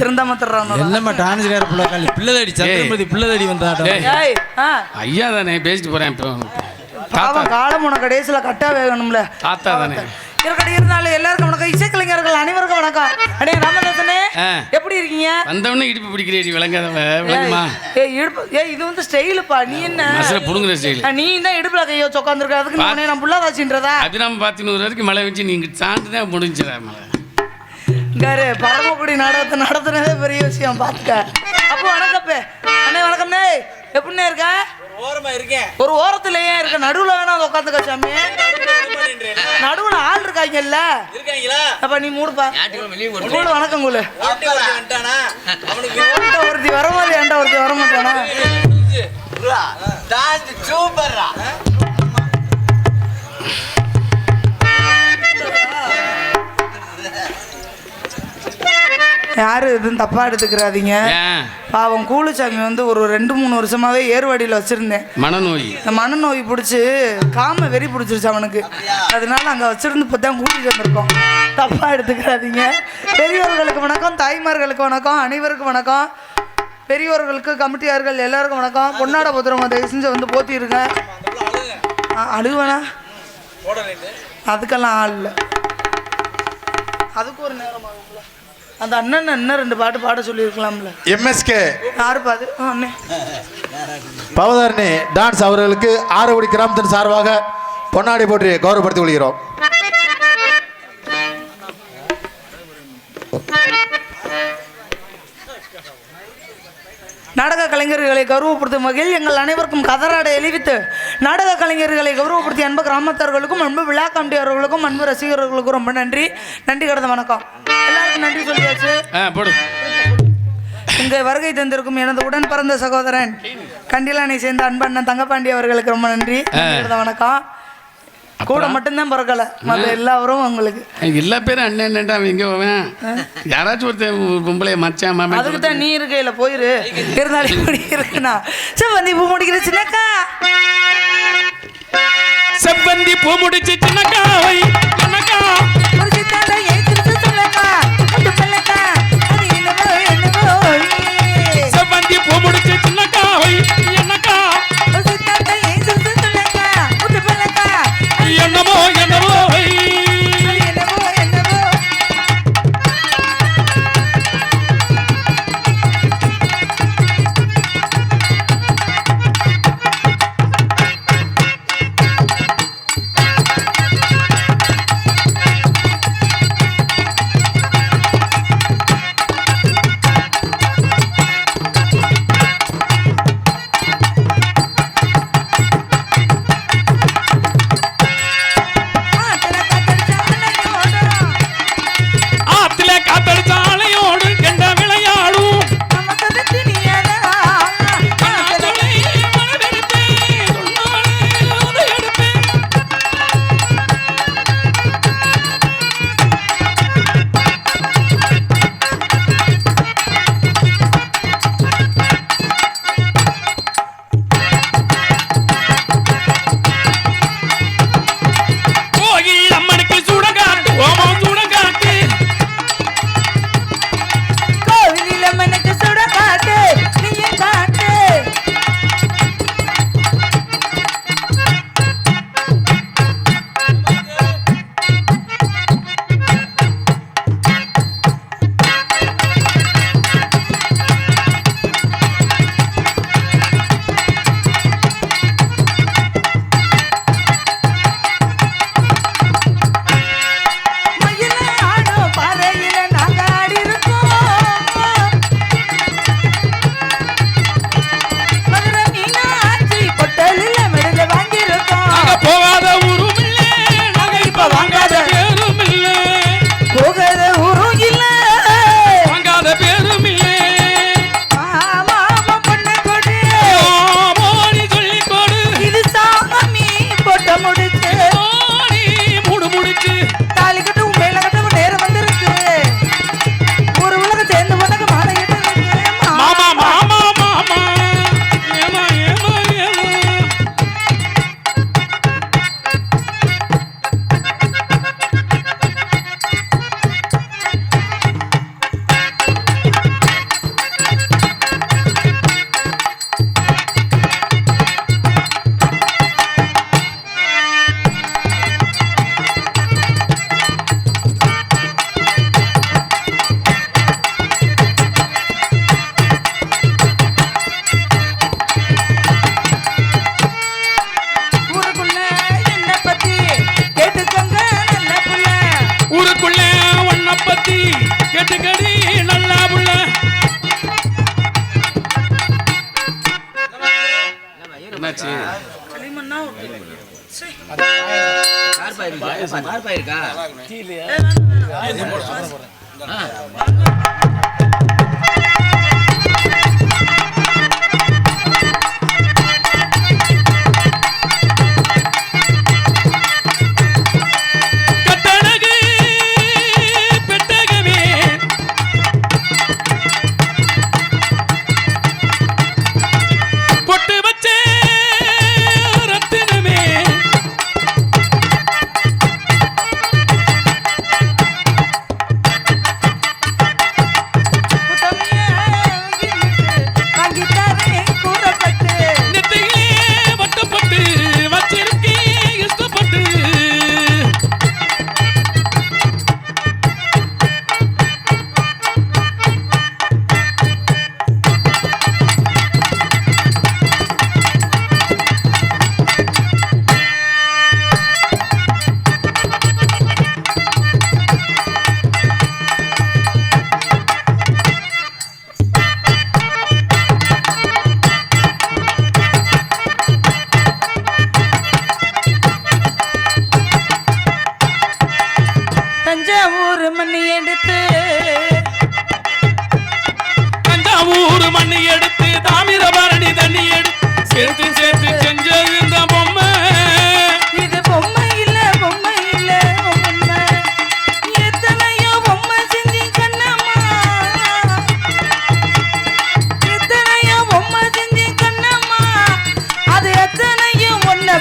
திருந்தாம தர்றான் என்னம்மா டான்ஸ்கார பிள்ளை காலி? பிள்ளைதடி சத்திரபதி பிள்ளைதடி வந்தாட்டம். ஏய். ஆ. ஐயா தானே பேசிட்டு போறேன். இப்போ பாவம் காலம் உன கடைசியில் கட்டா வேகணும்ல. தாத்தா தானே. இருக்கடி இருந்தாலும் எல்லாருக்கும் வணக்கம் இசைக்கலைஞர்கள் அனைவருக்கும் வணக்கம். அடே ராமதாசனே. எப்படி இருக்கீங்க? வந்தவொடனே இடுப்பு பிடிக்கிறேடி விளங்காதவ விளங்குமா? ஏய் இடுப்பு ஏய் இது வந்து ஸ்டைலுப்பா நீ என்ன? மசில புடுங்குற ஸ்டைல். நீ தான் இடுப்புல கையை உட்காந்துருக்க அதுக்கு நானே நான் புள்ளதாச்சின்றதா அபிராம பாத்தினூறு வரைக்கும் மழை வச்சு நீங்க சாண்டு தான் முடிஞ்சிடா மழை. இங்காரு பரமக்குடி நாடகத்தை நடத்துனதே பெரிய விஷயம் பார்த்துக்க அப்போ வணக்கப்பே அண்ணே வணக்கம்ண்ணே எப்படிண்ணே இருக்க? ஓரமா இருக்கேன். ஒரு ஓரத்துல ஏன் இருக்க. நடுவுல வேணா உட்காந்துக்க சாமி. நடுவுல ஆள் இருக்காங்கல்ல. இருக்காங்களா? அப்ப நீ மூடுப்பா. கூட வணக்கம் என்கிட்ட ஒருத்தி வர மாதிரி என்கிட்ட ஒருத்தி வர மாட்டானா? சூப்பர்ரா. யாரு எதுவும் தப்பா எடுத்துக்கிறாதீங்க. பாவம் கூலுச்சாமி வந்து ஒரு ரெண்டு மூணு வருஷமாவே ஏர்வாடியில் வச்சிருந்தேன். மனநோய். இந்த மனநோய் பிடிச்சி காம வெறி பிடிச்சிருச்சு அவனுக்கு. அதனால அங்கே வச்சிருந்து இப்போ தான் கூட்டிகிட்டு வந்திருக்கோம். தப்பாக எடுத்துக்கிறாதீங்க. பெரியவர்களுக்கு வணக்கம் தாய்மார்களுக்கு வணக்கம் அனைவருக்கும் வணக்கம். பெரியவர்களுக்கு கமிட்டியார்கள் எல்லாருக்கும் வணக்கம். பொன்னாட புத்திரமா தயவு செஞ்சு வந்து போத்திருங்க. அழுவேனா அதுக்கெல்லாம் ஆள் இல்லை. அதுக்கு ஒரு நேரம் ஆகும்ல அந்த அண்ணன் இன்னும் ரெண்டு பாட்டு பாட சொல்லியிருக்கலாம்ல. எம்எஸ்கே யாரு பாது அண்ணே. பவதாரணி டான்ஸ் அவர்களுக்கு ஆறுபடி கிராமத்தின் சார்பாக பொன்னாடி போற்றி கௌரவப்படுத்திக் கொள்கிறோம். நாடக கலைஞர்களை கௌரவப்படுத்தும் வகையில் எங்கள் அனைவருக்கும் கதராடை எளிவித்து நாடக கலைஞர்களை கௌரவப்படுத்திய அன்பு கிராமத்தார்களுக்கும் அன்பு விழா கமிட்டியாளர்களுக்கும் அன்பு ரசிகர்களுக்கும் ரொம்ப நன்றி. நன்றி கடந்த வணக்கம். எல்லாருக்கும் நன்றி சொல்லியாச்சு. போடு. இங்கே வருகை தந்திருக்கும் எனது உடன் பிறந்த சகோதரன் கண்டிலானை சேர்ந்த அன்பண்ணன் தங்கப்பாண்டி அவர்களுக்கு ரொம்ப நன்றி. வணக்கம். கூட மட்டும்தான் பிறக்கல. மற்ற எல்லாரும் உங்களுக்கு. எல்லா பேரும் அண்ணன் அண்ணன்டா அவன் எங்கே போவேன். யாராச்சும் ஒருத்தன் ஒரு பொம்பளைய மச்சான் அதுக்கு தான் நீ இருக்கையில போயிரு. இருந்தாலும் இப்படி இருக்குண்ணா சரி வந்து பூ முடிக்கிற சின்னக்கா. செவ்வந்தி பூ முடிச்சு சின்னக்காவை சொல்லக்கா அந்த பிள்ளைக்கா என்னமோ என்னமோ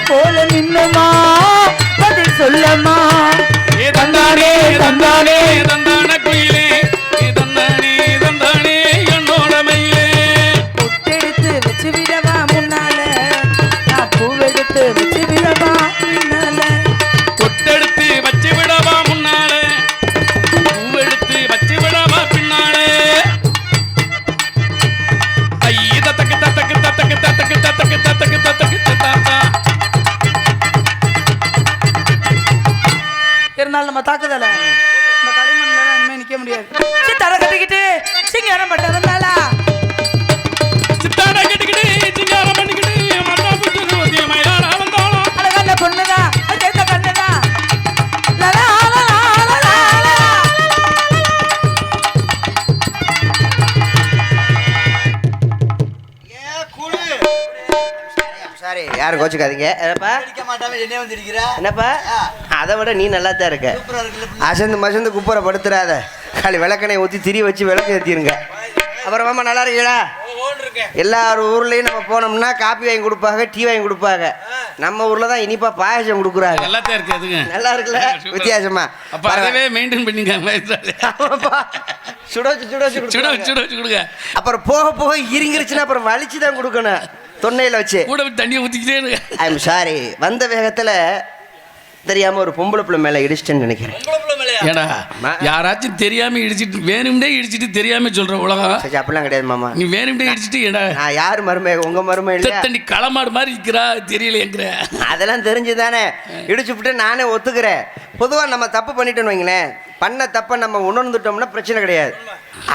போல நின்னுமா? யாரும் கோச்சுக்காதீங்க. என்னப்பா? என்ன வந்திருக்கிற என்னப்பா? அதை விட நீ நல்லா தான் இருக்க அசந்து மசந்து குப்புற படுத்துறாத. காலி விளக்கணை ஊற்றி திரி வச்சு விளக்கு ஏற்றிருங்க அப்புறம் மாமா நல்லா இருக்கீங்களா? எல்லார் ஊர்லேயும் நம்ம போனோம்னா காப்பி வாங்கி கொடுப்பாங்க டீ வாங்கி கொடுப்பாங்க. நம்ம ஊரில் தான் இனிப்பா பாயசம் கொடுக்குறாங்க. நல்லா தான் இருக்கு அதுங்க. நல்லா இருக்குல்ல. வித்தியாசமா. அப்ப அதவே மெயின்டைன் பண்ணிக்க ஆமாப்பா. சுட வச்சு சுட வச்சு சுட கொடுக்குறாங்க. வச்சு சுட வச்சு கொடுங்க. அப்புறம் போக போக இருங்கிருச்சுன்னா அப்புறம் வலிச்சு தான் கொடுக்கணும். தொண்டையில் வச்சு. கூட விட்டு தண்ணியை ஊற்றிக்கிட்டே ஐ எம் சாரி வந்த வேகத்தில் தெரியாம ஒரு பொம்பளை பிள்ளை மேலே இடிச்சிட்டேன்னு நினைக்கிறேன். உங்களை பிள்ளை மேலையா? ஏடா யாராச்சும் தெரியாம இடிச்சிட்டு வேணும்னே இடிச்சிட்டு தெரியாம சொல்ற உலகம். சரி அப்படிலாம் கிடையாது மாமா. நீ வேணும்னே இடிச்சிட்டு ஏடா. நான் யார் மருமை உங்க மருமை இல்லையா? தண்ணி களமாடு மாதிரி இருக்கிறா தெரியலையேங்கிற. அதெல்லாம் தெரிஞ்சு தானே இடிச்சு விட்டு நானே ஒத்துக்கிறேன். பொதுவாக நம்ம தப்பு பண்ணிட்டோன்னு வைங்களேன். பண்ண தப்பை நம்ம உணர்ந்துட்டோம்னா பிரச்சனை கிடையாது.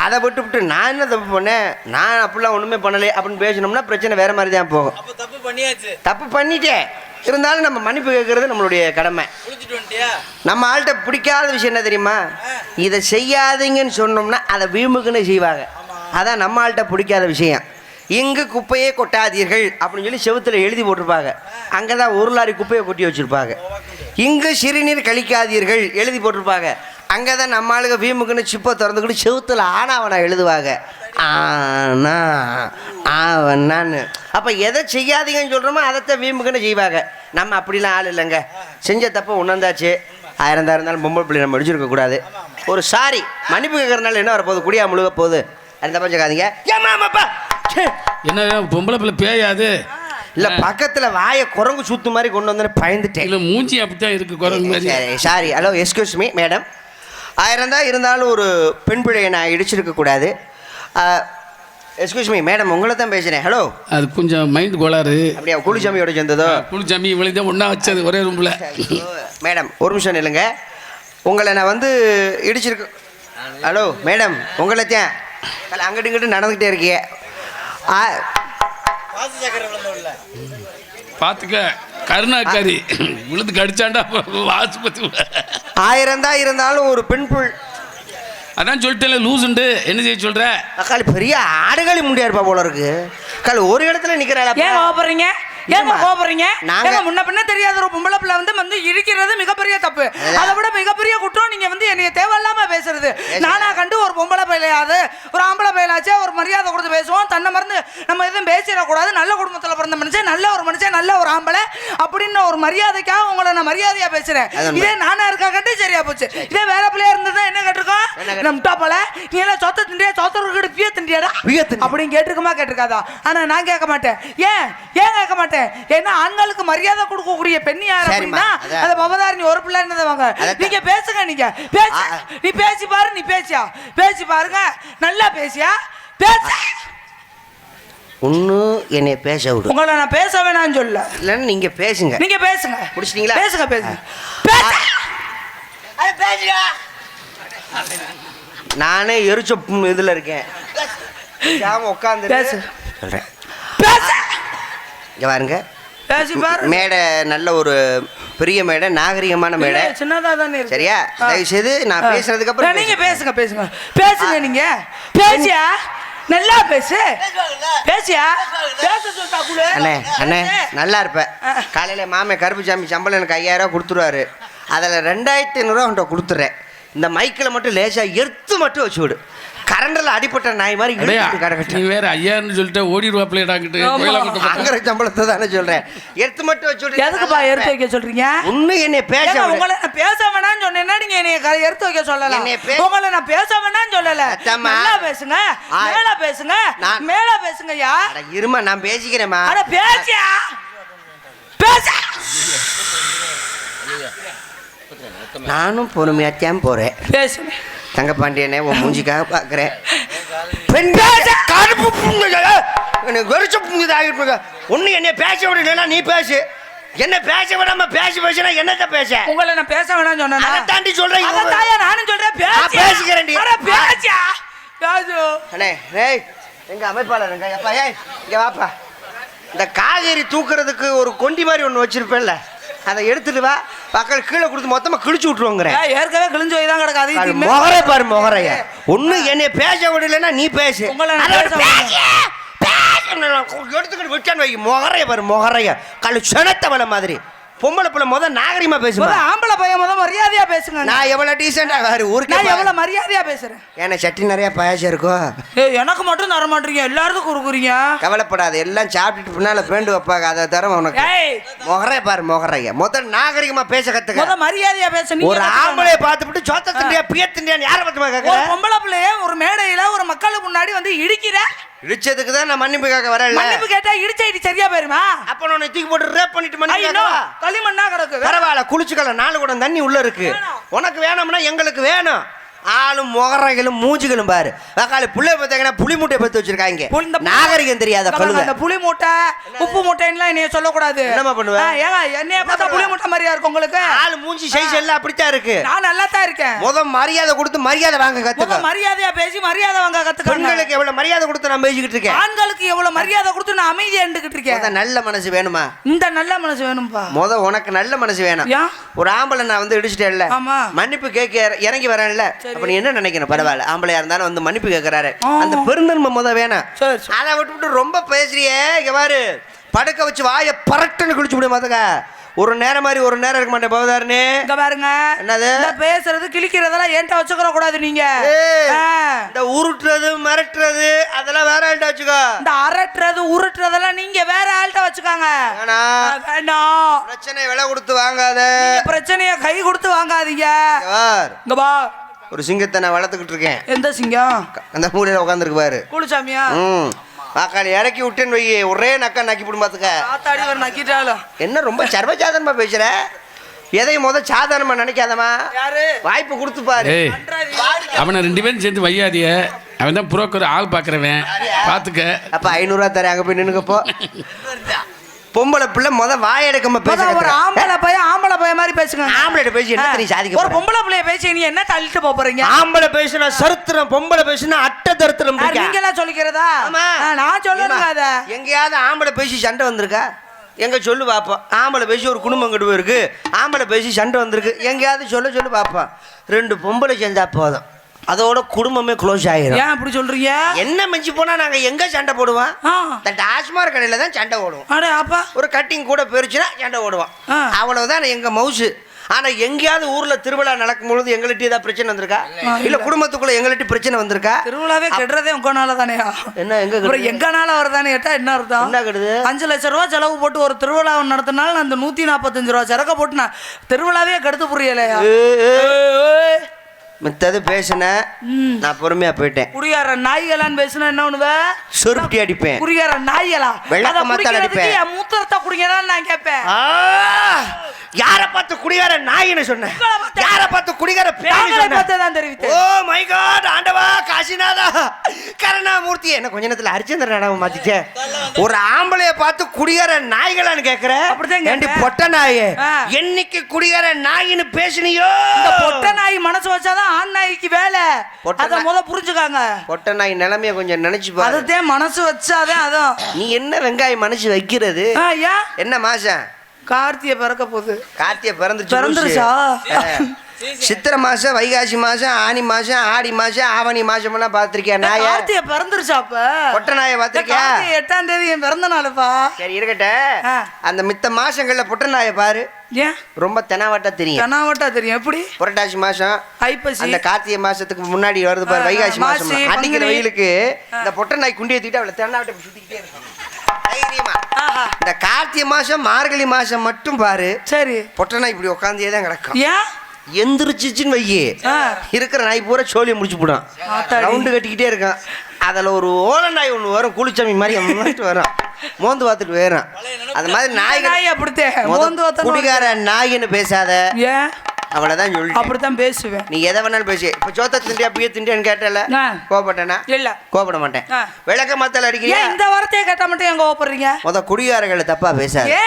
அதை விட்டு விட்டு நான் என்ன தப்பு பண்ணேன்? நான் அப்படிலாம் ஒன்றுமே பண்ணலையே அப்படின்னு பேசினோம்னா பிரச்சனை வேற மாதிரி தான் போகும். தப்பு பண்ணியாச்சு. தப்பு பண்ணிட்டேன். இருந்தாலும் நம்ம மன்னிப்பு கேட்கறது நம்மளுடைய கடமை. நம்ம ஆள்கிட்ட பிடிக்காத விஷயம் என்ன தெரியுமா? இதை செய்யாதீங்கன்னு சொன்னோம்னா அதை வீம்புக்குன்னு செய்வாங்க. அதான் நம்ம ஆள்கிட்ட பிடிக்காத விஷயம். இங்கு குப்பையே கொட்டாதீர்கள் அப்படின்னு சொல்லி செவுத்துல எழுதி போட்டிருப்பாங்க. அங்கே தான் ஒரு லாரி குப்பையை கொட்டி வச்சிருப்பாங்க. இங்கு சிறுநீர் கழிக்காதீர்கள் எழுதி போட்டிருப்பாங்க. அங்கே தான் நம்ம ஆளுங்க வீம்புக்குன்னு சிப்பை திறந்துக்கிட்டு செவுத்துல ஆனாவனா எழுதுவாங்க. ஆனா ஆவண்ணான்னு. அப்போ எதை செய்யாதீங்கன்னு சொல்கிறோமோ அதைத்தான் வீம்புக்குன்னு செய்வாங்க. நம்ம அப்படிலாம் ஆள் இல்லைங்க. செஞ்ச தப்பை உணர்ந்தாச்சு. ஆயிரம் தான் இருந்தாலும் பொம்பளை பிள்ளை நம்ம அடிச்சிருக்க கூடாது. ஒரு சாரி மன்னிப்பு கேட்கறதுனால என்ன வரப்போகுது? குடியா முழுக போகுது. அந்த தப்பா ச்சே. என்ன பொம்பளை பிள்ளை பேயாது. இல்ல பக்கத்துல வாயை குரங்கு சுத்து மாதிரி கொண்டு வந்து பயந்துட்டேன். இல்ல மூஞ்சி அப்படித்தான் இருக்கு குரங்கு மாதிரி. சரி sorry. Hello excuse me madam ஆயிரம் தான் இருந்தாலும் ஒரு பெண் பிள்ளையை நான் இடிச்சிருக்க கூடாது. எஸ்கியூஸ் மீ மேடம் உங்களை தான் பேசுகிறேன் ஹலோ அது கொஞ்சம் மைண்ட் கோளாறு. அப்படியா குளிச்சாமியோட சேர்ந்ததோ? குளிச்சாமி இவளை தான் ஒன்றா வச்சது ஒரே ரூம்ல மேடம் ஒரு நிமிஷம் நில்லுங்க. உங்களை நான் வந்து இடிச்சிருக்க ஹலோ மேடம் உங்களை தான். அங்கிட்டு இங்கிட்டு நடந்துக்கிட்டே இருக்கிய. பார்த்துக்க கருணாக்காரி விழுந்து கடிச்சாண்டா ஆஸ்பத்திரி ஆயிரம் தான் இருந்தாலும் ஒரு பெண் புள் அதான் சொல்லிட்டேன்ல லூசுண்டு என்ன செய்ய சொல்ற? அக்காளி பெரிய ஆடுகளி முடியா இருப்பா போல இருக்கு. அக்காளி ஒரு இடத்துல நிக்கிறாள் ஏன் கோபப்படுறீங்க ஏங்க நாங்க- ஏங்க முன்ன பின்ன தெரியாத ஒரு பொம்பளை பிள்ளை வந்து வந்து இடிக்கிறது மிகப்பெரிய தப்பு. அதை விட மிகப்பெரிய குற்றம் நீங்க வந்து என்னைய தேவையில்லாம பேசுறது. நானா கண்டு ஒரு பொம்பளை பையலையாது ஒரு ஆம்பளை பையலாச்சே ஒரு மரியாதை கொடுத்து பேசுவோம். தன்னை மறந்து நம்ம எதுவும் பேசிடக்கூடாது. நல்ல குடும்பத்துல பிறந்த மனுஷன் நல்ல ஒரு மனுஷன் நல்ல ஒரு ஆம்பளை அப்படின்னு ஒரு மரியாதைக்காக உங்களை நான் மரியாதையா பேசுறேன். இதே நானா இருக்கா கண்டு சரியா போச்சு. இதே வேற பிள்ளையா இருந்ததா என்ன கேட்டிருக்கோம்? நம்ம டாப்பல நீ எல்லாம் சொத்த திண்டியா சொத்த கிட்ட பிய திண்டியாடா? அப்படின்னு கேட்டிருக்குமா கேட்டிருக்காதா? ஆனா நான் கேட்க மாட்டேன். ஏன்? ஏன் கேட்க மாட்டேன்? ஏன்னா ஆண்களுக்கு மரியாதை கொடுக்கக்கூடிய பெண் யார் அப்படின்னா. அது பவதாரணி ஒரு பிள்ளை என்னதாங்க. நீங்க பேசுங்க நீங்க. பேசு. நீ பேசி பாரு நீ பேசியா? பேசி பாருங்க. நல்லா பேசியா? பேச. ஒண்ணு என்னை பேச விடு. உங்களை நான் பேச வேணாம்னு சொல்ல இல்லைன்னு நீங்க பேசுங்க. நீங்க பேசுங்க. முடிச்சிட்டீங்களா? பேசுங்க பேசுங்க. பேச. நானே எரிச்ச இதுல இருக்கேன். உட்காந்து பேசு. சொல்றேன். பேச. இங்க பாருங்க. பேசி பாரு மேடை நல்ல ஒரு பெரிய மேடை நாகரிகமான மேடை. சின்னதா தானே இருக்கு. சரியா. தயவு செய்து நான். பேசுனதுக்கு அப்புறம் நீங்க பேசுங்க. பேசுங்க பேசுங்க. நீங்க. பேசியா? நல்லா பேசு. பேசியா? அண்ணே அண்ணே நல்லா இருப்ப. ஆ. காலையில மாமே கருப்புசாமி சம்பளம் எனக்கு ஐயாயிரம் கொடுத்துருவாரு. அதில் ரெண்டாயிரத்தி ஐநூறுரூவா அவன்கிட்ட கொடுத்துட்றேன் இந்த மைக்கில் மட்டும் லேசா எர்த்து மட்டும் வச்சு விடு கரண்டில் அடிப்பட்ட நாய் மாதிரி நீ வேற ஐயான்னு சொல்லிட்டு ஆமா. கோயிலாங்கிட்ட அங்கிற சம்பளத்தை தானே சொல்றேன். எடுத்து மட்டும் வச்சு விடு. எதுக்குப்பா எடுத்து வைக்க சொல்றீங்க? ஒண்ணு என்னை பேச. உங்களை நான் பேச வேணாம்னு சொன்னேன்னா நீங்க என்னைய க- எடுத்து வைக்க பே- உங்களை நான் பேச வேணாம்னு சொல்லல. நல்லா பேசுங்க. ஆ. மேல பேசுங்க. நான்- மேல பேசுங்கய்யா. இருமா நான் பேசிக்கிறேம்மா. அட பேசியா? பேச. நானும் பொறுமையாத்தான் போறேன். பேசுங்க. தங்கப்பாண்டியனே உன் மூஞ்சிக்காக பார்க்குறேன். பெண்கள் கருப்பு புங்குங்க எனக்கு வெறிச்ச புங்குது ஆகிட்டு ஒன்று என்னை பேச விடலாம் நீ பேசு. என்ன பேச விடாம பேசி பேசினா என்னத்த பேச? உங்களை நான் பேச வேணாம்னு சொன்னேனா? அதை தாண்டி சொல்றேன் அத தாயா நானும் சொல்றேன். அட பேசியா? பேசு. அண்ணே ஏய் எங்க அமைப்பாளர் எங்க அப்பா ஏய் இங்க வாப்பா. இந்த காய்கறி தூக்குறதுக்கு ஒரு கொண்டி மாதிரி ஒன்று வச்சிருப்பேன்ல. அதை எடுத்துட்டு வா. பக்கம் கீழே கொடுத்து மொத்தமா கிழிச்சு விட்டுருவோங்கிறேன் ஏய், ஏற்கனவே கிழிஞ்சு போய் தான் கிடக்கு. பாரு, அதையும் முகரை பாரு முகரைய ஒண்ணு என்னை பேச விடலைன்னா நீ பேசு. எடுத்துக்கிட்டு வச்சான்னு வை முகரைய பாரு முகரைய. கழு செனத்தவள மாதிரி. பொம்பளை பிள்ளை முத நாகரிகமா பேசுமா? முத ஆம்பளை பையன் முத மரியாதையா பேசுங்க. நான் எவ்வளவு டீசெண்டா வேறு ஊருக்கு நான் எவ்வளவு மரியாதையா பேசுறேன்? ஏன்னா சட்டி நிறைய பாயாசம் இருக்கோ? ஏய் எனக்கு மட்டும் தர மாட்டீங்க. எல்லாருக்கும் கொடுக்குறீங்க கவலைப்படாத எல்லாம் சாப்பிட்டுட்டு பின்னால பேண்டு வைப்பாங்க அதை தர உனக்கு. ஏய்! முகரைய பாரு முகரைய முதல் நாகரிகமா பேச முத கத்துக்க மரியாதையா பேச நீங்க ஒரு. ஆம்பளைய பார்த்துட்டு சொத்த திண்டியா பிய திண்டியான்னு யாரை கேட்கற பொம்பளை பிள்ளைய ஒரு மேடையில ஒரு மக்களுக்கு முன்னாடி வந்து இடிக்கிற இடிச்சதுக்கு தான் நான் மன்னிப்பு கேட்க வரல மன்னிப்பு கேட்டா இடிச்ச இடி சரியா போயிருமா? அப்ப நான் தூக்கி போட்டு ரேப் பண்ணிட்டு மன்னிப்பு கேட்கவா? களிமண்ணா கிடக்கு. பரவாயில்ல குளிச்சுக்கலாம் நாலு குடம் தண்ணி உள்ள இருக்கு. உனக்கு வேணும்னா எங்களுக்கு வேணும். ஆளும் முகரைகளும் மூஞ்சிகளும் பாரு. வக்காலி புள்ளை பார்த்தாங்கன்னா புளி மூட்டை பத்து வச்சிருக்காங்க இந்த நாகரிகம் தெரியாத அந்த புளி மூட்டை உப்பு மூட்டைன்னுலாம் என்னைய சொல்லக்கூடாது. என்னம்மா பண்ணுவ? ஆ, ஏங்க என்னைய பார்த்தா புளி மூட்டை மாதிரியா இருக்கும் உங்களுக்கு? ஆளு மூஞ்சி சைஸ் எல்லாம் அப்படித்தான் இருக்கு. நான் நல்லா தான் இருக்கேன். முத மரியாதை கொடுத்து மரியாதை வாங்க கத்துக்க. மரியாதையா பேசி மரியாதை வாங்க கத்துக்கணும் பெண்களுக்கு எவ்வளவு மரியாதை கொடுத்து நான் பேசிக்கிட்டு இருக்கேன்? ஆண்களுக்கு எவ்வளவு மரியாதை கொடுத்து நான் அமைதியா இருந்துகிட்டு இருக்கேன். நல்ல மனசு வேணுமா? இந்த நல்ல மனசு வேணும்பா. முத உனக்கு நல்ல மனசு வேணும்? ஒரு ஆம்பளை நான் வந்து இடிச்சிட்டேன்ல. ஆமா. மன்னிப்பு கேட்க இற- இறங்கி வரேன்ல. சரி. அப்ப நீ என்ன நினைக்கணும்? பரவாயில்ல. ஆம்பளையா இருந்தாலும் வந்து மன்னிப்பு கேட்கறாரு. அந்த பெருந்தன்மை முத வேணும். அதை விட்டுவிட்டு ரொம்ப பேசுறியே இங்க பாரு. படுக்க வச்சு வாயை பரட்டுன்னு குளிச்சு விட மாத்துக்க ஒரு நேரம் மாதிரி ஒரு நேரம் இருக்க மாட்டேன் பவதாருன்னு இங்க பாருங்க. என்னது? பேசுறது கிழிக்கிறதெல்லாம் ஏன்ட்ட வச்சுக்கிற கூடாது நீங்க. இந்த உருட்டுறது மிரட்டுறது அதெல்லாம் வேற ஆள்கிட்ட வச்சுக்கோ. இந்த அரட்டுறது உருட்டுறதெல்லாம் நீங்க வேற ஆள்கிட்ட வச்சுக்காங்க. வேண்டாம் பிரச்சனை விலை கொடுத்து வாங்காத. பிரச்சனைய கை கொடுத்து வாங்காதீங்க. இங்க பார், இங்க பா ஒரு சிங்கத்தை நான் வளர்த்துக்கிட்டு இருக்கேன். எந்த சிங்கம்? அந்த மூலையில உட்காந்துருக்கு பாரு. கூலிச்சாமியா ம். வாக்காளி இறக்கி விட்டேன்னு வை ஒரே நக்கா நக்கி போடும் பார்த்துக்க ஆத்தாடி ஒரு நக்கிட்டாலும். என்ன ரொம்ப சர்வசாதாரணமா பேசுற? எதையும் முத சாதாரணமா நினைக்காதமா யாரு? வாய்ப்பு கொடுத்து பாரு. அவனை ரெண்டு பேரும் சேர்ந்து வையாதிய அவன் தான் புரோக்கர் ஆள் பார்க்குறவன் பார்த்துக்க அப்ப ஐநூறுரூவா தரேன் அங்க போய் நின்னுக்கப்போ. பொம்பளை பிள்ளை முத வாய் எடுக்காம பேச ஒரு. ஆம்பளை பையன் ஆம்பளை பையன் மாதிரி பேசுங்க. ஆம்பளை பேசி என்ன நீ சாதிக்க ஒரு போற? பொம்பளை பிள்ளைய பேசி நீ என்ன தள்ளிட்டு போறீங்க? ஆம்பளை பேசினா சரித்திரம் பொம்பளை பேசினா அட்டை தருத்திரம் நீங்க எல்லாம் சொல்லிக்கிறதா? நான் சொல்லணுங்க அத. எங்கேயாவது ஆம்பளை பேசி சண்டை வந்திருக்கா? எங்க சொல்லு பார்ப்போம் ஆம்பளை பேசி ஒரு குடும்பம் கெட்டு போயிருக்கு. ஆம்பளை பேசி சண்டை வந்திருக்கு. எங்கேயாவது சொல்ல சொல்லு பார்ப்போம் ரெண்டு பொம்பளை சேர்ந்தா போதும். அதோட குடும்பமே க்ளோஸ் ஆயிரும். ஏன் அப்படி சொல்றீங்க? என்ன மிஞ்சி போனா நாங்க எங்க சண்டை போடுவோம். இந்த டாஸ்மாக் கடையில தான் சண்டை போடுவோம் அடே அப்பா. ஒரு கட்டிங் கூட போயிருச்சுன்னா சண்டை போடுவோம் ஆ. அவ்வளவுதான் எங்க மவுசு ஆனா எங்கேயாவது ஊர்ல திருவிழா நடக்கும் பொழுது எங்கள்கிட்ட ஏதாவது பிரச்சனை வந்திருக்கா? இல்ல குடும்பத்துக்குள்ள எங்கள்கிட்ட பிரச்சனை வந்திருக்கா? திருவிழாவே கெடுறதே உங்க நாள தானேயா என்ன எங்க அப்புறம் கெடுது? எங்க நாள வருதானே கேட்டா என்ன அர்த்தம்? என்ன கெடுது? அஞ்சு லட்சம் ரூபா செலவு போட்டு ஒரு திருவிழா நடத்தினாலும் அந்த நூத்தி நாற்பத்தஞ்சு ரூபா சரக்க போட்டு நான் திருவிழாவே கெடுத்து புரியலையா? மித்தது பேசினேன் நான் பொறுமையா போயிட்டேன். குடியார நாய்களான்னு பேசுனா என்ன பண்ணுவ? சொருப்டி அடிப்பேன். குடியார நாய்களா? வெள்ளக்க மத்தால் அடிப்பேன். என் மூத்திரத்தை குடிங்கடான்னு நான் கேட்பேன்! யார பார்த்து குடிகார நாயின்னு சொன்னேன் யார பார்த்து குடிகார சொன்னேன்? பார்த்து தான் தெரிவித்தேன். ஓ மை காட் ஆண்டவா காசிநாதா கருணாமூர்த்தி. என்ன கொஞ்ச நேரத்துல ஹரிச்சந்திர நாடகம் மாத்திட்டேன் ஒரு ஆம்பளைய பார்த்து குடிகார நாய்களான்னு கேக்குற? அப்படிதான் ஏண்டி. பொட்ட நாயே. என்னைக்கு குடிகார நாயின்னு பேசுனியோ? இந்த பொட்டை நாய் மனசு வச்சாதான் ஆண் நாய்க்கு வேலை. அத முத புரிஞ்சுக்காங்க. பொட்ட நாய் நிலைமைய கொஞ்சம் நினைச்சு பாரு. மனசு வச்சாதான் அதான் நீ என்ன வெங்காயம் மனுஷி வைக்கிறது? ஏன்? என்ன மாசம் கார்த்திகை பிறக்க போகுது. கார்த்திகை பிறந்துச்சு பிறந்துருச்சா? சித்திரை மாசம் வைகாசி மாசம் ஆனி மாசம் ஆடி மாசம் ஆவணி மாசம் எல்லாம் பாத்திருக்கியா நாய? கார்த்திகை பிறந்துருச்சா அப்ப? பொட்ட நாயை பாத்திருக்கியா எட்டாம் தேதி என் பிறந்த நாளுப்பா. சரி இருக்கட்ட. அந்த மித்த மாசங்கள்ல பொட்ட நாயை பாரு. ஏன்? ரொம்ப தெனாவட்டா தெரியும். கனாவட்டா தெரியும். எப்படி? புரட்டாசி மாசம் ஐப்பசி. அந்த கார்த்திகை மாசத்துக்கு முன்னாடி வருது பாரு வைகாசி மாசி, மாசம் அடிக்கிற. வெயிலுக்கு இந்த பொட்ட நாய் குண்டி ஏத்திட்டு அவளை தென்னாவட்டை இப்படி சுத்திக்கிட்டே இருக்கும். தைரியமா. ஆஹா. இந்த கார்த்திகை மாசம் மார்கழி மாசம் மட்டும் பாரு. சரி. பொட்ட நாய் இப்படி உட்காந்தே தான் கிடக்கும். ஏன்? எந்திரிச்சிச்சுன்னு வையி. இருக்கிற நாய் பூரா சோழியை முடிச்சு ஆத்தாடி. ரவுண்டு கட்டிக்கிட்டே இருக்கான். அதில் ஒரு ஓல நாய் ஒன்று வரும் குளிச்சாமி மாதிரி அம்மாட்டு வரும் மோந்து பார்த்துட்டு போயிடும் அது மாதிரி நாய் வத்தன குடிகார நாயின்னு பேசாத. ஏன் அவ்வளோதான் சொல்லி அப்படித்தான் பேசுவேன். நீ எதை வேணாலும் பேசி. இப்போ சோத்த திண்டியா பிய திண்டியான்னு கேட்டல. கோபப்பட்டேனா இல்ல. கோபப்பட மாட்டேன். விளக்க மத்தல் அடிக்கிறியா? ஏன் இந்த வார்த்தையை கேட்டா மட்டும் எங்க ஓப்படுறீங்க முத குடிகாரர்களை தப்பா பேசாத.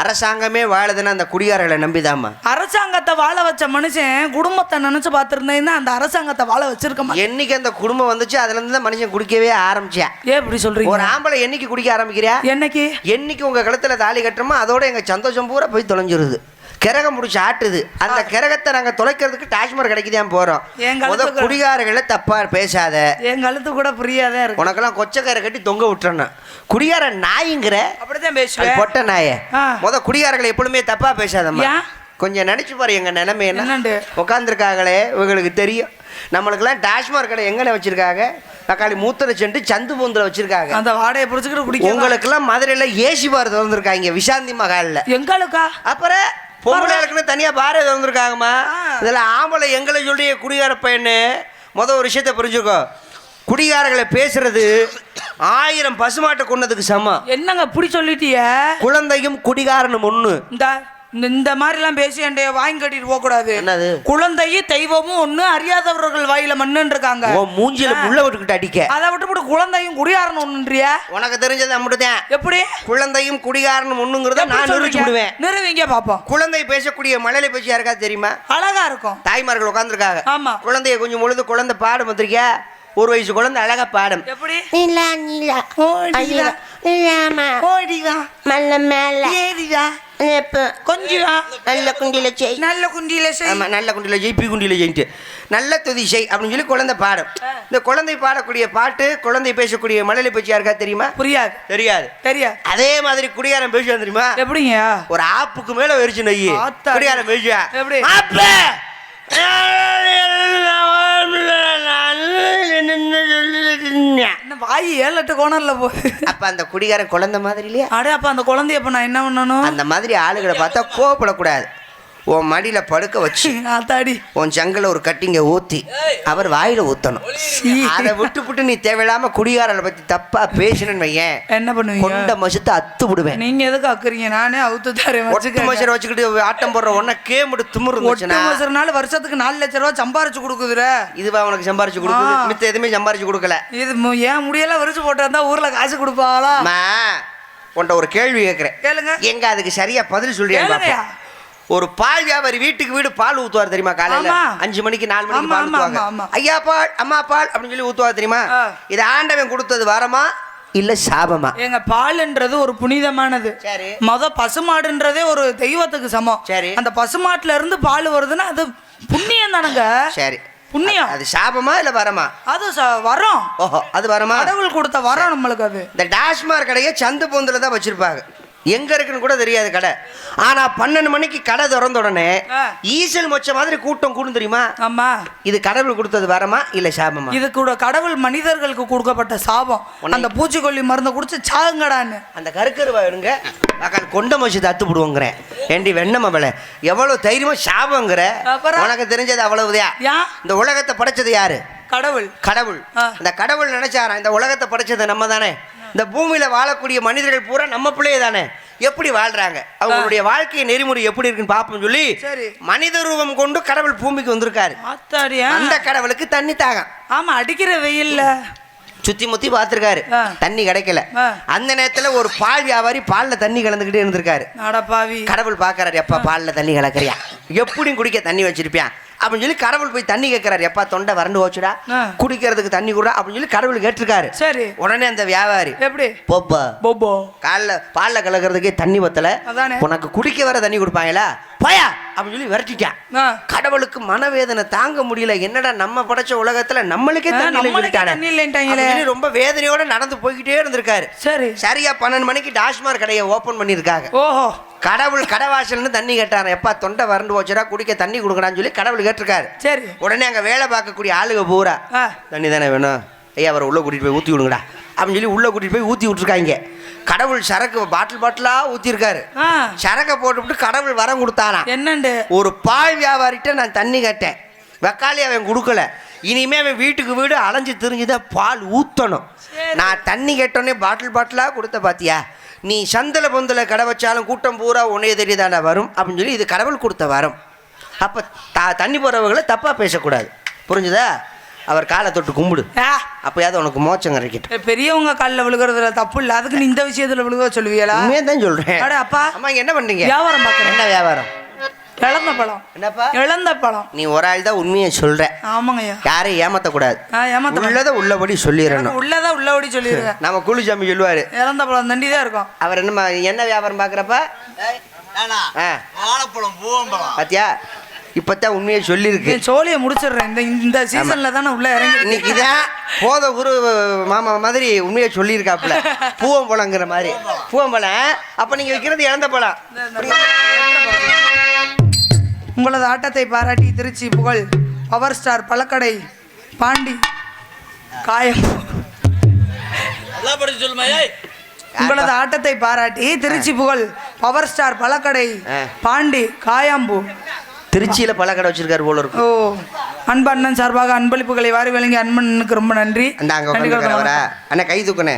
அரசாங்கமே வாழுதுன்னா அந்த குடிகாரர்களை நம்பிதாம்மா. அரசாங்கத்தை வாழ வச்ச மனுஷன் குடும்பத்தை நினைச்சு பார்த்திருந்தேன்னா அந்த அரசாங்கத்தை வாழ வச்சிருக்க என்னைக்கு அந்த குடும்பம் வந்துச்சு அதுல இருந்து தான் மனுஷன் குடிக்கவே ஆரம்பிச்சேன் ஏன் இப்படி ஒரு சொல்றீங்க ஆம்பளை என்னைக்கு குடிக்க ஆரம்பிக்கிறியா? என்னைக்கு? என்னைக்கு உங்க கழுத்துல தாலி கட்டுறோமோ அதோட எங்க சந்தோஷம் பூரா போய் தொலைஞ்சிருது. கிரகம் முடிச்சு ஆட்டுது. அந்த கிரகத்தை நாங்க தொலைக்கிறதுக்கு டாஸ்மார் கடைக்கு தான் போறோம். முத குடிகாரர்களை தப்பா பேசாத. என் கழுத்து கூட புரியாதான் இருக்கு? உனக்கெல்லாம் கொச்சக்கார கட்டி தொங்க விட்டுறணும் குடிகார நாய்ங்கிற அப்படித்தான் அது பேசுவேன் பொட்ட நாய. முத குடிகாரர்களை எப்பொழுதுமே தப்பா பேசாதம்மா? கொஞ்சம் நினைச்சு பாரு எங்க நிலைமை என்ன? உட்காந்துருக்காங்களே இவங்களுக்கு தெரியும். நம்மளுக்கெல்லாம் டாஸ்மார் கடை எங்கன வச்சிருக்காங்க? தக்காளி மூத்தரை சென்று சந்து பூந்தில் வச்சிருக்காங்க. அந்த வாடையை புடிச்சுக்கிட்டு குடிக்க உங்களுக்கெல்லாம் மதுரையில ஏசி பார் திறந்துருக்காங்க விசாந்தி மகால்ல. எங்களுக்கா? அப்புறம் பொம்பளைகளுக்குன்னு தனியா பார் திறந்துருக்காங்கம்மா இதுல ஆம்பளை எங்களை சொல்லி குடிகார பையனு முத ஒரு விஷயத்த புரிஞ்சுக்கோ. குடிகாரர்களை பேசுறது ஆயிரம் பசுமாட்டை கொன்னதுக்கு சமம். என்னங்க இப்படி சொல்லிட்டிய? குழந்தையும் குடிகாரனும் ஒண்ணு. இந்த. இந்த- இந்த மாதிரி எல்லாம் பேசி என்டைய வாங்கி கட்டிட்டு போக கூடாது. என்னது? குழந்தையும் தெய்வமும் ஒண்ணு அறியாதவர்கள் வாயில மண்ணுன்னு இருக்காங்க உன் மூஞ்சில முள்ள விட்டுக்கிட்டு அடிக்க. அதை விட்டு போட்டு குழந்தையும் குடியாரணும் ஒண்ணுன்றியா? உனக்கு தெரிஞ்சது அம்முட்டுதான் எப்படி? குழந்தையும் குடிகாரனும் ஒண்ணுங்கிறத நான் நிரூபிச்சு? விடுவேன். நிறுவீங்க பாப்போம். குழந்தை பேசக்கூடிய மழலை பேச்சு யாருக்கா தெரியுமா? அழகா இருக்கும். தாய்மார்கள் உட்காந்துருக்காங்க ஆமா. குழந்தைய கொஞ்சம் பொழுது குழந்தை பாடும் வந்திருக்கியா? ஒரு வயசு குழந்தை அழகா பாடும். எப்படி? நீலா நீலா. ஓடிவா. நீலாமா. ஓடிவா. மல்ல மேல. ஏறிவா. கொஞ்சம். நல்ல குண்டில செய். நல்ல குண்டியில செய். ஆமா நல்ல குண்டில ஜெய் பி குண்டில ஜெயின்ட்டு நல்ல துதி செய் அப்படின்னு சொல்லி குழந்தை பாடும். இந்த குழந்தை பாடக்கூடிய பாட்டு குழந்தை பேசக்கூடிய மழலை பேச்சு யாருக்கா தெரியுமா? புரியாது. தெரியாது. தெரியாது. அதே மாதிரி குடிகாரன் பேசுவான் தெரியுமா? எப்படிங்க? ஒரு ஆப்புக்கு மேல வெறிச்சு நெய். குடிகாரன் பேசுவா. எப்படி? வாய் ஏழு எட்டு கோணர்ல போகுது அப்ப அந்த குடிகாரன் குழந்தை மாதிரி இல்லையா? அடே அப்ப அந்த குழந்தைய அப்ப நான் என்ன பண்ணணும்? அந்த மாதிரி ஆளுகளை பார்த்தா கோவப்படக்கூடாது. உன் மடியில படுக்க வச்சு ஆத்தாடி. உன் சங்கில ஒரு கட்டிங்க ஊத்தி அவர் வாயில ஊத்தணும். அதை விட்டு விட்டு நீ தேவையில்லாம குடிகாரனை பத்தி தப்பா பேசணும்னு வையேன். என்ன பண்ணுவீங்க? கொண்ட மசத்தை அத்து விடுவேன். நீங்க எதுக்கு அக்குறீங்க? நானே அவுத்து தரேன் ஒட்டு மசரை வச்சுக்கிட்டு ஆட்டம் போடுற ஒன்ன கேமுடு திமிரு ஒட்டு இருந்துச்சுன்னா மாசம் வருஷத்துக்கு நாலு லட்ச ரூபா சம்பாரிச்சு கொடுக்குதுற இதுவா உனக்கு சம்பாரிச்சு கொடுக்குது. மித்த எதுவுமே சம்பாரிச்சு கொடுக்கல. இது மு- ஏன் முடியெல்லாம் விரிச்சு போட்டா ஊர்ல காசு கொடுப்பாளா? அம்மா உன்ட்ட ஒரு கேள்வி கேட்கிறேன் கேளுங்க. எங்க அதுக்கு சரியா பதில் சொல்றியா கேளுங்கய்யா. ஒரு பால் வியாபாரி வீட்டுக்கு வீடு பால் ஊத்துவார் தெரியுமா காலையில. அஞ்சு மணிக்கு நாலு மணிக்கு பால் ஊத்துவாங்க. ஐயா பால் அம்மா பால் அப்படின்னு சொல்லி ஊத்துவார் தெரியுமா. இது ஆண்டவன் கொடுத்தது வரமா இல்ல சாபமா? எங்க பால்ன்றது ஒரு புனிதமானது. சரி. மொத பசுமாடுன்றதே ஒரு தெய்வத்துக்கு சமம். சரி. அந்த பசுமாட்டுல இருந்து பால் வருதுன்னா அது புண்ணியம் தானுங்க? சரி. புண்ணியம். அது சாபமா இல்ல வரமா? அது வரம். ஓஹோ அது வரமா? கடவுள் கொடுத்த வரம் நம்மளுக்கு அது. இந்த டாஸ்மாக் கடையை சந்து பொந்துல தான் வச்சிருப்பாங்க. எங்க இருக்குன்னு கூட தெரியாது கடை. ஆனா பன்னெண்டு மணிக்கு கடை திறந்த உடனே. ஈசல் மொச்ச மாதிரி கூட்டம் கூடும் தெரியுமா? ஆமா. இது கடவுள் கொடுத்தது வரமா இல்ல சாபமா? இது கூட கடவுள் மனிதர்களுக்கு கொடுக்கப்பட்ட சாபம். அந்த பூச்சிக்கொல்லி மருந்தை குடிச்சு சாகுங்கடான்னு. அந்த கருக்கருவா எடுங்க அக்கால் கொண்ட மச்சு தத்து விடுவோங்கிறேன் ஏண்டி வெண்ணமபல எவ்வளவு தைரியமா சாபங்கிற? உனக்கு தெரிஞ்சது அவ்வளவுதான் ஏன் இந்த உலகத்தை படைச்சது யாரு? கடவுள். கடவுள். இந்த கடவுள் நினைச்சாரா? இந்த உலகத்தை படைச்சது நம்ம தானே இந்த பூமியில வாழக்கூடிய மனிதர்கள் பூரா நம்ம பிள்ளைய தானே? எப்படி வாழ்றாங்க? அவங்களுடைய வாழ்க்கை நெறிமுறை எப்படி இருக்குன்னு பாப்போம் சொல்லி சரி. மனித ரூபம் கொண்டு கடவுள் பூமிக்கு வந்திருக்காரு. அந்த கடவுளுக்கு தண்ணி தாகம். ஆமா அடிக்கிற வெயில்ல. சுத்தி முத்தி பார்த்திருக்காரு. தண்ணி கிடைக்கல. அந்த நேரத்துல ஒரு பால் வியாபாரி பால்ல தண்ணி கலந்துக்கிட்டே இருந்திருக்காரு. கடவுள் பார்க்கறாரு எப்பா பால்ல தண்ணி கலக்கறியா? எப்படியும் குடிக்க தண்ணி வச்சிருப்பியான் அப்படின்னு சொல்லி கடவுள் போய் தண்ணி கேட்கறாரு எப்பா தொண்டை வறண்டு போச்சுடா. குடிக்கிறதுக்கு தண்ணி கூட அப்படின்னு சொல்லி கடவுள் கேட்டிருக்காரு. சரி. உடனே அந்த வியாபாரி எப்படி? போப்பா. போபோ காலைல பால்ல கலக்கிறதுக்கே தண்ணி பத்தல. உனக்கு குடிக்க வர தண்ணி கொடுப்பாங்களா? போயா! அப்படின்னு சொல்லி விரட்டிட்டான். கடவுளுக்கு மனவேதனை தாங்க முடியல. என்னடா நம்ம படைச்ச உலகத்துல நம்மளுக்கே தண்ணி ரொம்ப வேதனையோட நடந்து போய்கிட்டே இருந்திருக்காரு. சரி. சரியா பன்னெண்டு மணிக்கு டாஸ்மார் கடையை ஓபன் பண்ணியிருக்காங்க. ஓஹோ. கடவுள் கடவாசல்னு தண்ணி கேட்டாரு எப்பா தொண்டை வறண்டு போச்சுடா குடிக்க தண்ணி கொடுக்கடான்னு சொல்லி கடவுள் கேட்டிருக்காரு. சரி. உடனே அங்க வேலை பார்க்கக்கூடிய ஆளுக பூரா. தண்ணி தானே வேணும்? ஐயா அவரை உள்ள கூட்டிட்டு போய் ஊத்தி விடுங்கடா. அப்படின்னு சொல்லி உள்ள கூட்டிட்டு போய் ஊத்தி விட்டுருக்காங்க. கடவுள் சரக்கு பாட்டில் பாட்டிலா ஊத்திருக்காரு சரக்கை போட்டுவிட்டு கடவுள் வரம் கொடுத்தானா என்னண்டு? ஒரு பால் வியாபாரிட்ட நான் தண்ணி கேட்டேன். வெக்காளி அவன் கொடுக்கல. இனிமே அவன் வீட்டுக்கு வீடு அலைஞ்சு திரிஞ்சுதான் பால் ஊத்தணும். நான் தண்ணி கேட்டோன்னே பாட்டில் பாட்டிலா கொடுத்த பாத்தியா? நீ சந்தல பொந்தல கடை வச்சாலும் கூட்டம் பூரா உன்னைய தெரியுதாண்டா வரும்? அப்படின்னு சொல்லி இது கடவுள் கொடுத்த வரம். அப்போ த தண்ணி போகிறவங்களை தப்பாக பேசக்கூடாது. புரிஞ்சுதா? அவர் காலை தொட்டு கும்பிடு. அப்போயாவது உனக்கு மோச்சம் கிடைக்கட்டும் ஏ, பெரியவங்க காலில் விழுகிறதுல தப்பு இல்லை. அதுக்கு நீ இந்த விஷயத்துல விழுக சொல்லுவீங்களா உண்மையாக தான் சொல்கிறேன் அட அப்பா. அம்மா இங்க என்ன பண்ணுறீங்க வியாபாரம் பார்க்குறேன் என்ன வியாபாரம்? இழந்த பழம். என்னப்பா? இழந்த பழம். நீ ஒரு ஆள் தான் உண்மையை சொல்ற. ஆமாங்கய்யா யாரையும் ஏமாத்தக்கூடாது. ஏமாத்த உள்ளதை உள்ளபடி சொல்லிடணும். உள்ளதா உள்ளபடி சொல்லிடுறேன் நம்ம குளிச்சாமி சொல்லுவாரு. இழந்த பழம் தண்டி தான் இருக்கும். அவர் என்னம்மா என்ன வியாபாரம் பார்க்குறப்ப வாழைப்பழம் பூவம்பழம். பாத்தியா? இப்போத்தான் உண்மையை சொல்லியிருக்கு. சோழியை முடிச்சிடுறேன். இந்த இந்த சீசன்ல தானே உள்ள இறங்கி இன்னைக்கு தான் போத குரு மாமா மாதிரி உண்மையை சொல்லியிருக்காப்புல. பூவம் பழங்கிற மாதிரி. பூவம் பழம் அப்போ நீங்கள் வைக்கிறது இழந்த பழம். உங்களது ஆட்டத்தை பாராட்டி திருச்சி புகழ் பவர் ஸ்டார் பழக்கடை பாண்டி காயம். உங்களது ஆட்டத்தை பாராட்டி திருச்சி புகழ் பவர் ஸ்டார் பழக்கடை. பாண்டி காயாம்பூ. திருச்சியில் பழக்கடை வச்சிருக்காரு போல இருக்கும் ஓ அன்பு அண்ணன் சார்பாக அன்பளிப்புகளை வாரி வழங்கி அன்பனுக்கு ரொம்ப நன்றி. அந்த அங்கே அவரா அண்ணா கை தூக்குனே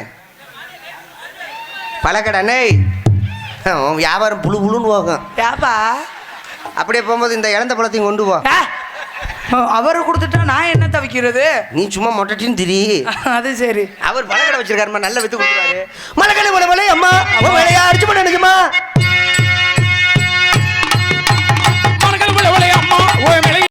பழக்கடை அண்ணே. வியாபாரம் புழு புழுன்னு போகும் ஏப்பா அப்படியே போகும்போது இந்த இழந்த பழத்தையும் கொண்டு போ அவரு கொடுத்துட்டா நான் என்ன தவிக்கிறது? நீ சும்மா மொட்டட்டின்னு திரி. அது சரி. அவர் பழக்கடை வச்சிருக்காருமா நல்ல வித்து கொடுக்குறாரு மலைக்கடை போல மலை அம்மா. அவன் வேலையா? அடிச்சு பண்ண நினைக்குமா